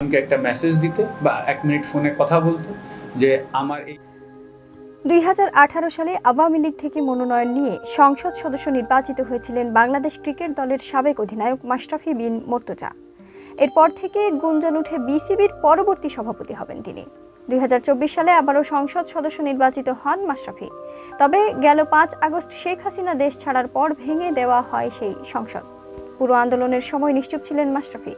আমাকে একটা মেসেজ দিতে বা এক মিনিট ফোনে কথা বলতে যে আমার এই দুই সালে আওয়ামী লীগ থেকে মনোনয়ন নিয়ে সংসদ সদস্য নির্বাচিত হয়েছিলেন বাংলাদেশ ক্রিকেট দলের সাবেক অধিনায়ক মাশরাফি বিন মোর্তজা। এরপর থেকে গুঞ্জন উঠে বিসিবির পরবর্তী সভাপতি হবেন তিনি। দুই হাজার চব্বিশ সালে আবারও সংসদ সদস্য নির্বাচিত হন মাশরাফি। তবে গেল পাঁচ আগস্ট শেখ হাসিনা দেশ ছাড়ার পর ভেঙে দেওয়া হয় সেই সংসদ। পুরো আন্দোলনের সময় নিশ্চুপ ছিলেন মাশরাফি,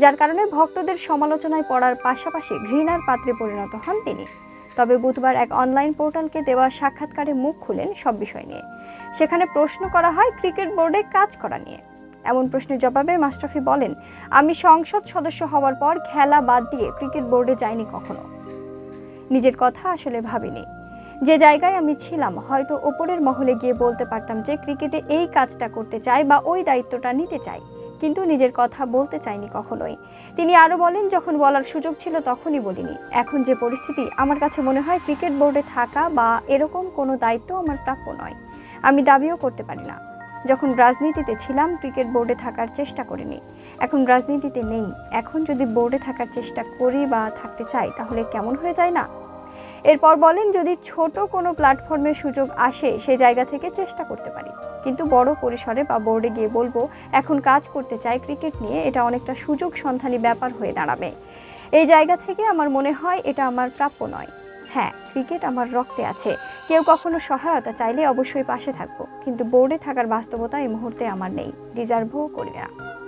যার কারণে ভক্তদের সমালোচনায় পড়ার পাশাপাশি ঘৃণার পাত্রে পরিণত হন তিনি। তবে বুধবার এক অনলাইন পোর্টালকে দেওয়া সাক্ষাৎকারে মুখ খুলেন সব বিষয় নিয়ে। সেখানে প্রশ্ন করা হয়, ক্রিকেট বোর্ডে কাজ করা নিয়ে? এমন প্রশ্নের জবাবে মাস্টাফি বলেন, আমি সংসদ সদস্য হওয়ার পর খেলা বাদ দিয়ে ক্রিকেট বোর্ডে যাইনি কখনো। নিজের কথা আসলে ভাবিনি। যে জায়গায় আমি ছিলাম, হয়তো ওপরের মহলে গিয়ে বলতে পারতাম যে ক্রিকেটে এই কাজটা করতে চাই বা ওই দায়িত্বটা নিতে চাই কিন্তু নিজের কথা বলতে চাইনি কখনোই। তিনি আরও বলেন, যখন বলার সুযোগ ছিল তখনই বলিনি। এখন যে পরিস্থিতি, আমার কাছে মনে হয় ক্রিকেট বোর্ডে থাকা বা এরকম কোনো দায়িত্ব আমার প্রাপ্য নয়। আমি দাবিও করতে পারি না। যখন রাজনীতিতে ছিলাম, ক্রিকেট বোর্ডে থাকার চেষ্টা করিনি। এখন রাজনীতিতে নেই। এখন যদি বোর্ডে থাকার চেষ্টা করি বা থাকতে চাই, তাহলে কেমন হয়ে যায় না? এরপর বলেন যদি ছোট কোনো প্ল্যাটফর্মের সুযোগ আসে, সে জায়গা থেকে চেষ্টা করতে পারি। কিন্তু বড় পরিসরে বা বোর্ডে গিয়ে বলব, এখন কাজ করতে চাই ক্রিকেট নিয়ে, এটা অনেকটা সুযোগ সন্ধানী ব্যাপার হয়ে দাঁড়াবে। এই জায়গা থেকে আমার মনে হয় এটা আমার প্রাপ্য নয়। হ্যাঁ ক্রিকেট আমার রক্তে আছে। কেউ কখনো সহায়তা চাইলে অবশ্যই পাশে থাকব। কিন্তু বোর্ডে থাকার বাস্তবতা এই মুহূর্তে আমার নেই। ডিজার্ভও করি না।